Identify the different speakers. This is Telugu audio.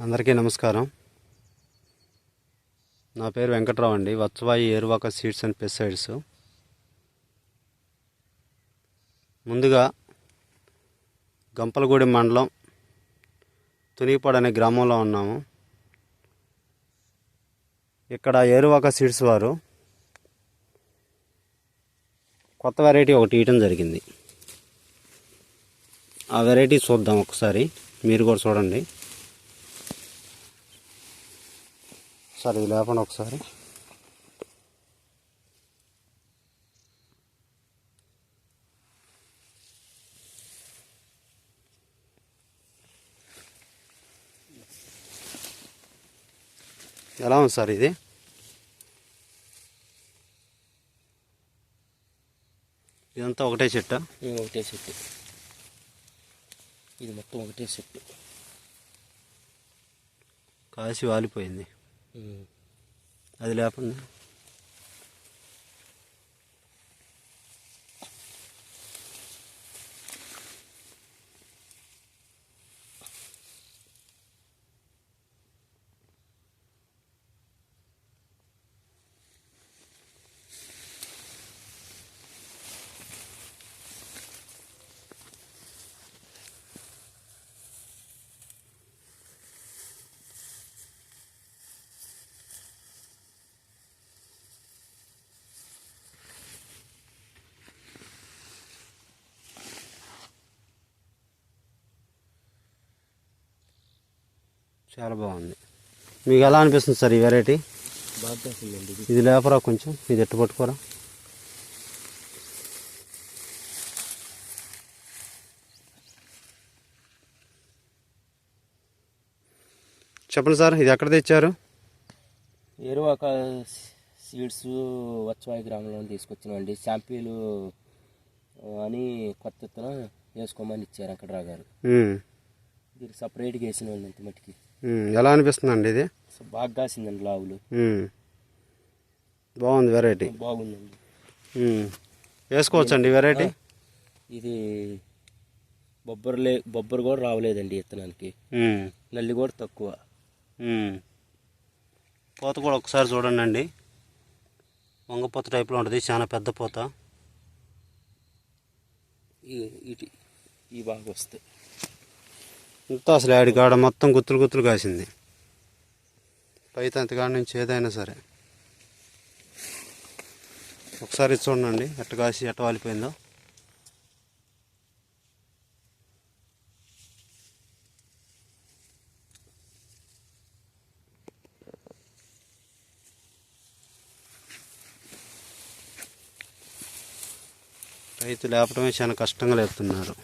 Speaker 1: అందరికీ నమస్కారం. నా పేరు వెంకట్రావు అండి. Vatsavayi Eruvaka seeds and pesticides. ముందుగా గంపలగూడెం మండలం తునిపాడు అనే గ్రామంలో ఉన్నాము. ఇక్కడ ఏరువాక సీడ్స్ వారు కొత్త వెరైటీ ఒకటి ఇవ్వడం జరిగింది. ఆ వెరైటీ చూద్దాం ఒకసారి. మీరు కూడా చూడండి. సరే ఇది లేపండి ఒకసారి. ఎలా ఉంది సార్ ఇది? ఇదంతా ఒకటే చెట్టా?
Speaker 2: ఒకటే సెట్ ఇది మొత్తం ఒకటే సెట్
Speaker 1: కాసి వాలిపోయింది. అది లేపండి చాలా బాగుంది. మీకు ఎలా అనిపిస్తుంది సార్ ఈ వెరైటీ
Speaker 2: ఇది
Speaker 1: లేపరా కొంచెం? ఇది ఎట్టు పట్టుకోరా? చెప్పండి సార్ ఇది ఎక్కడ తెచ్చారు?
Speaker 2: ఎరువాక సీడ్స్ వచ్చవాయి గ్రామంలో తీసుకొచ్చినామండి. శాంపిల్ అని కొత్త విత్తనం వేసుకోమని ఇచ్చారు వెంకట్రావు గారు.
Speaker 1: ఉమ్,
Speaker 2: దీనికి సపరేట్గా వేసినామండి ఇంత మట్టికి.
Speaker 1: ఎలా అనిపిస్తుందండి ఇది?
Speaker 2: సో బాగా కాసిందండి లావులు.
Speaker 1: బాగుంది వెరైటీ
Speaker 2: బాగుందండి.
Speaker 1: వేసుకోవచ్చండి వెరైటీ
Speaker 2: ఇది బొబ్బరు లే బొబ్బరు కూడా రావలేదండి విత్తనానికి.
Speaker 1: ఉమ్,
Speaker 2: నల్లి కూడా తక్కువ.
Speaker 1: పూత కూడా ఒకసారి చూడండి అండి వంగపూత టైప్లో ఉంటుంది చాలా పెద్ద పూత.
Speaker 2: ఈ బాగా వస్తాయి.
Speaker 1: ఇంత అసలు ఆడి కాడ మొత్తం గుత్తులు గుత్తులు కాసింది. పైతంత కాడ నుంచి ఏదైనా సరే. ఒకసారి చూడండి ఎట్ట కాసి ఎట్ట వాలిపోయిందో. రైతు లేపడమే చాలా కష్టంగా లేపుతున్నారు.